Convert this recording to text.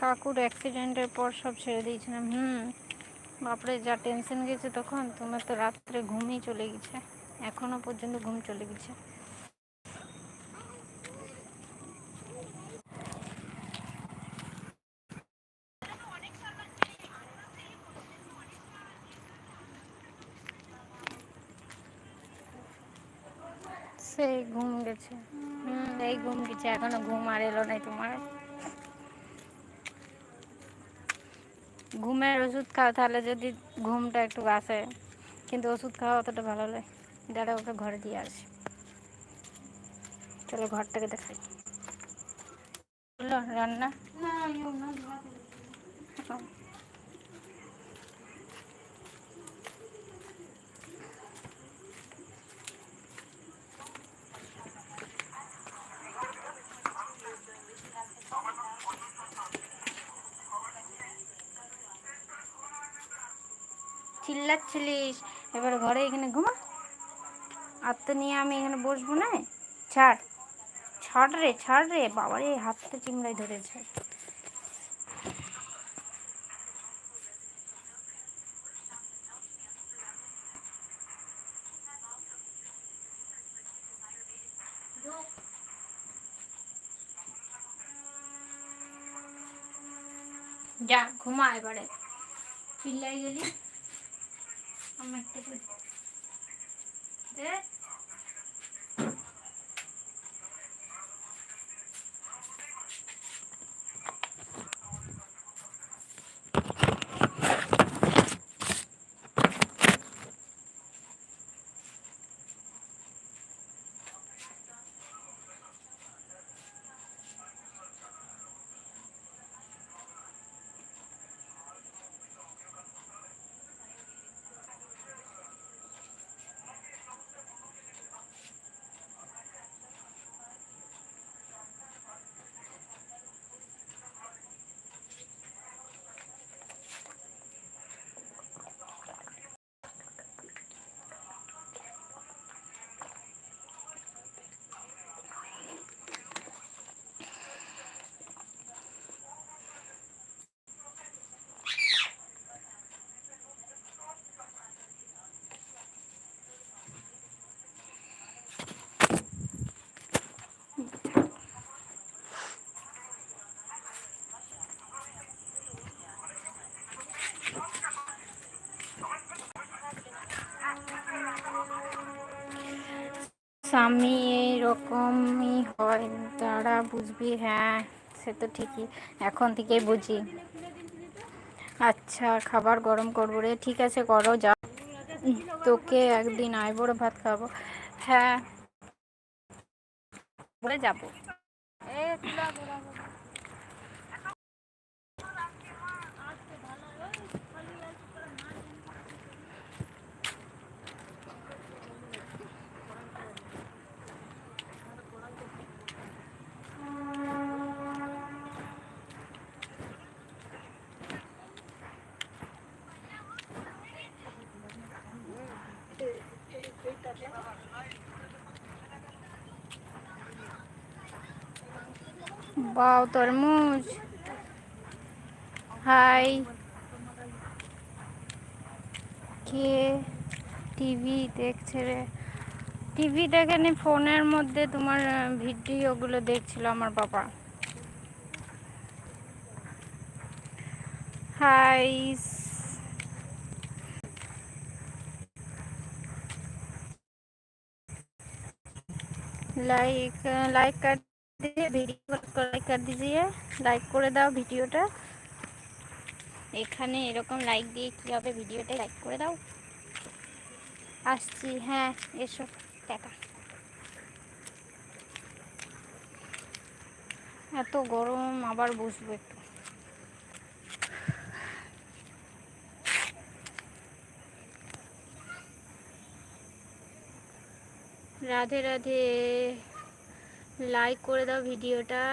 কাকুর অ্যাক্সিডেন্টের পর সব ছেড়ে দিয়েছিলাম। হুম, বাপরে, যা টেনশন গেছে তখন, তোমার তো রাত্রে ঘুমই চলে গেছে। এখনও পর্যন্ত ঘুম চলে গেছে। সেই ঘুম গেছে। হুম, এই ঘুম গেছে, এখনও ঘুম আর এলো নাই তোমার। ঘুমের ওষুধ খাও তাহলে যদি ঘুমটা একটু আসে কিন্তু ওষুধ খাওয়া অতটা ভালো নয়। দাদা ওকে ঘরে দিয়ে আসি। চলো ঘরটাকে দেখাই। রান্না? রান্না চিল্লাচ্ছিলিস? এবার ঘরে এখানে ঘুমা। আর তো নিয়ে আমি এখানে বসবো না। ছাড়। ছাড় রে ছাড় রে। বাবারে, হাতটা চিমড়াই ধরেছে। যা, ঘুমা এবারে। চিল্লাই গেলি? আমার একটা করে স্বামী এইরকমই হয়, তারা বুঝবি হ্যাঁ সে তো ঠিকই, এখন থেকেই বুঝি। আচ্ছা খাবার গরম করব রে, ঠিক আছে, করো যা তোকে একদিন আইবড় ভাত খাব। হ্যাঁ। বলে যাব। বাও, তরমুজ। হাই। কে? টিভি দেখছে রে। টিভি দেখেনি ফোনের মধ্যে তোমার ভিডিওগুলো দেখছিল আমার বাবা। হাই লাইক লাইক কার দিয়ে ভিডিও লাইক কার দিয়ে লাইক করে দাও ভিডিওটা এখানে এরকম লাইক দিয়ে কী হবে ভিডিওটা লাইক করে দাও। আসছি হ্যাঁ এসো টাকা এত গরম, আবার বসবো একটু। রাধে রাধে। লাইক করে দাও ভিডিওটা।